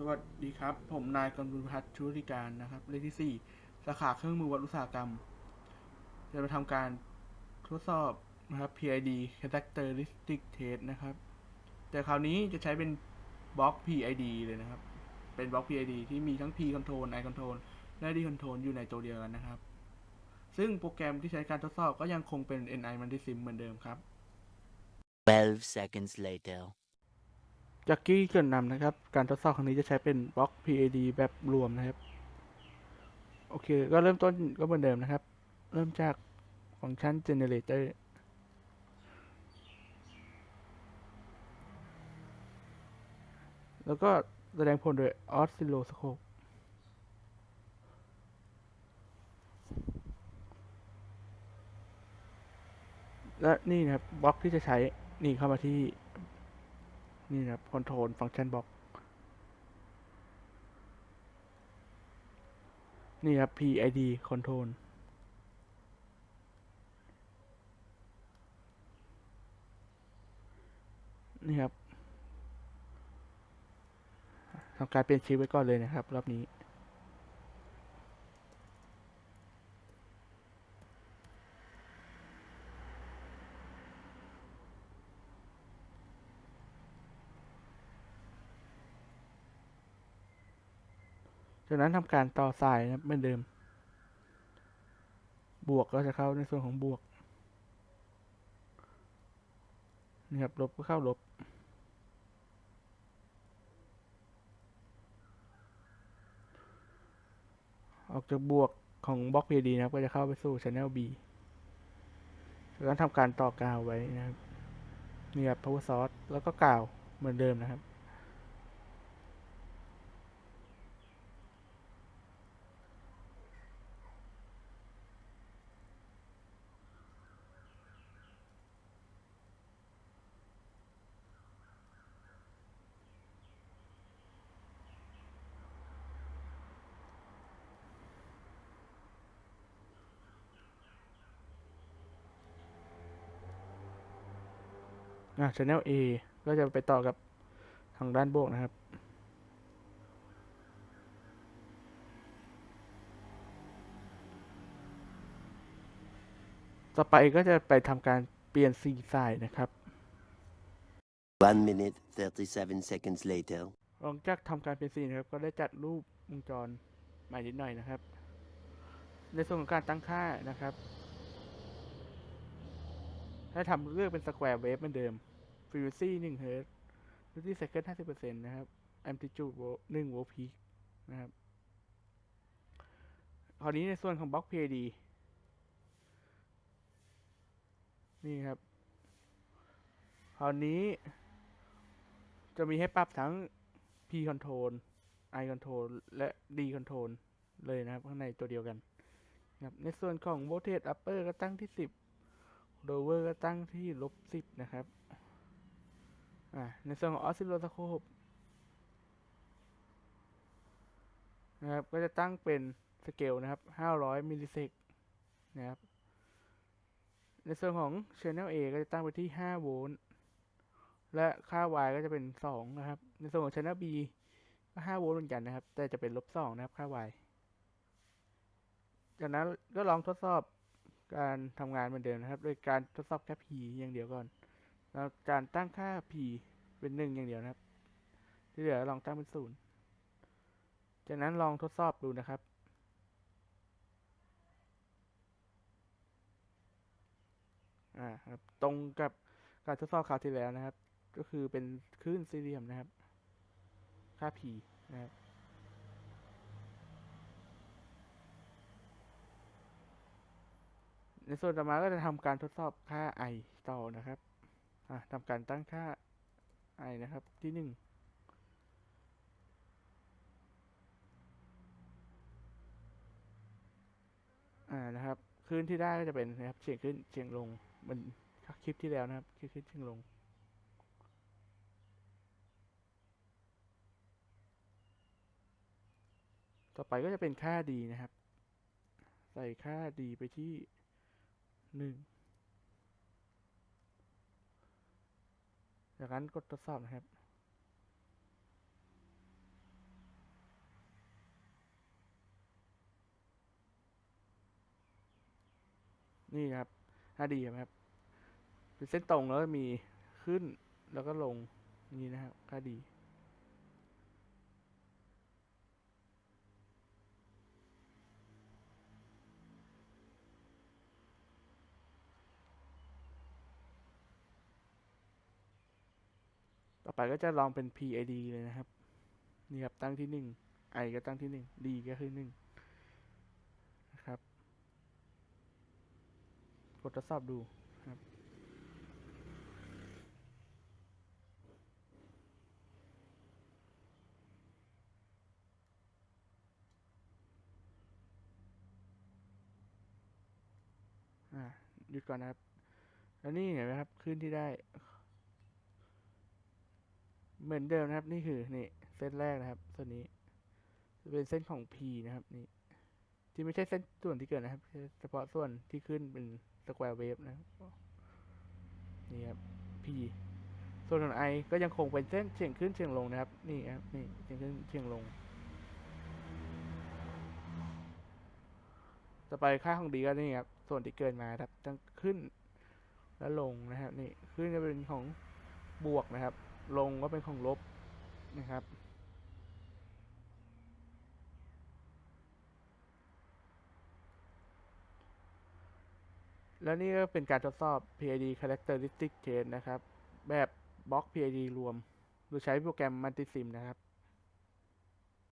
สวัสดีครับ ผมนายกำลุพัฒน์ชุติการนะครับ เลขที่ 4 สาขาเครื่องมือวัดอุตสาหกรรม จะมาทำการทดสอบนะครับ PID Characteristic Test นะครับ แต่คราวนี้จะใช้เป็นบล็อก PID เลยนะครับ เป็นบล็อก PID ที่มีทั้ง P Control I Control และ D Control อยู่ในตัวเดียวกันนะครับ ซึ่งโปรแกรมที่ใช้การทดสอบก็ยังคงเป็น NI Multisim เหมือนเดิมครับ12 seconds later. จากกี้เกรินนำนะครับ การทดสอบครั้งนี้จะใช้เป็นบล็อก PAD แบบรวมนะครับ โอเค ก็เริ่มต้นก็เหมือนเดิมนะครับ เริ่มจากฟังก์ชัน generator แล้วก็แสดงผลโดย oscilloscope และนี่นะครับบล็อกที่จะใช้นี่เข้ามาที่ นี่ครับคอนโทรลฟังก์ชันบล็อกนี่ครับ PID control นี่ครับทำการเปลี่ยนชิปไว้ก่อนเลยนะครับ รอบนี้ จากนั้นทำการต่อสายนะครับเหมือนเดิม บวกก็จะเข้าในส่วนของบวกนี่ครับลบก็เข้าลบ ออกจากบวกของบล็อก PD นะครับ ก็จะเข้าไปสู่ Channel B แล้วก็ทำการต่อกาวไว้นะครับนี่ครับ power source แล้วก็กาวเหมือนเดิมนะครับ อ่า channel A ก็จะไปต่อกับทางด้านบวกนะครับ ต่อไปก็จะไปทำการเปลี่ยนสีสายนะครับ1 minute 37 seconds later. หลังจากทำการเปลี่ยนสีนะครับ ก็ได้จัดรูปวงจรใหม่นิดหน่อยนะครับ ในส่วนของการตั้งค่านะครับ ให้ทำเลือกเป็น square wave เหมือนเดิม frequency 1 Hz duty cycle 50%นะครับ amplitude 1 volt peak นะครับคราวนี้ในส่วนของบล็อก PID นี่ครับคราวนี้ จะมีให้ปรับทั้ง P control I control และ D control เลยนะครับ ข้างในตัวเดียวกันครับในส่วนของ voltage upper ก็ตั้งที่ 10 lower ก็ตั้งที่ลบ10นะครับ อ่า ในส่วนของ oscilloscope นะครับ ก็จะตั้งเป็นสเกลนะครับ500มิลลิเซกนะครับ ในส่วนของ channel A ก็จะตั้งไปที่5โวลต์ และค่า y ก็จะเป็น2นะครับ ในส่วนของ channel B ก็5โวลต์เหมือนกันนะครับ แต่จะเป็นลบ2นะครับ ค่า y จากนั้นก็ลองทดสอบ การทำงานเหมือนเดิมนะครับ โดยการทดสอบแค่ p อย่างเดียวก่อน แล้วการตั้งค่า p เป็น1อย่างเดียวนะครับ ที่เหลือลองตั้งเป็น0จากนั้นลองทดสอบดูนะครับ อ่าครับ ตรงกับการทดสอบคราวที่แล้วนะครับ ก็คือเป็นคลื่นสี่เหลี่ยมนะครับ ค่า p นะครับ ในส่วนต่อมาก็จะทำการทดสอบค่า i ต่อนะครับอ่าทำการตั้งค่า i นะครับที่หนึ่งอ่านะครับคลื่นที่ได้ก็จะเป็นนะครับเฉียงขึ้นเฉียงลงเหมันคลิปที่แล้วนะครับคลิปขึ้นเฉียงลงต่อไปก็จะเป็นค่าดีนะครับ ใส่ค่าดีไปที่ หนึ่งจากนั้นกดทดสอบนะครับ นี่ครับห้าดีครับเป็นเส้นตรงแล้วมีขึ้นแล้วก็ลงนี่นะครับค่าดี ไปก็จะลองเป็น PID เลยนะครับ นี่ครับตั้งที่หนึ่ง I ก็ตั้งที่หนึ่ง D ก็คือหนึ่งนะครับ กดทดสอบดูครับอ่าหยุดก่อนนะครับ แล้วนี่เห็นไหมครับขึ้นที่ได้ เหมือนเดิมนะครับ นี่คือนี่เส้นแรกนะครับส่วนนี้จะเป็นเส้นของ P นะครับ นี่ ที่ไม่ใช่เส้นส่วนที่เกิดนะครับเฉพาะส่วนที่ขึ้นเป็นสแควร์เวฟนะครับนี่ครับ P ส่วนของ I ก็ยังคงเป็นเส้นเฉียงขึ้นเฉียงลงนะครับ นี่ครับนี่เฉียงขึ้นเฉียงลง ต่อไปค่าของ D ก็นี่ครับส่วนที่เกินมาครับตั้งขึ้นและลงนะครับ นี่ขึ้นจะเป็นของบวกนะครับ ลงก็เป็นของลบนะครับ แล้วนี่ก็เป็นการทดสอบ PID Characteristic Test นะครับ แบบบล็อก PID รวม โดยใช้โปรแกรม Multisim นะครับ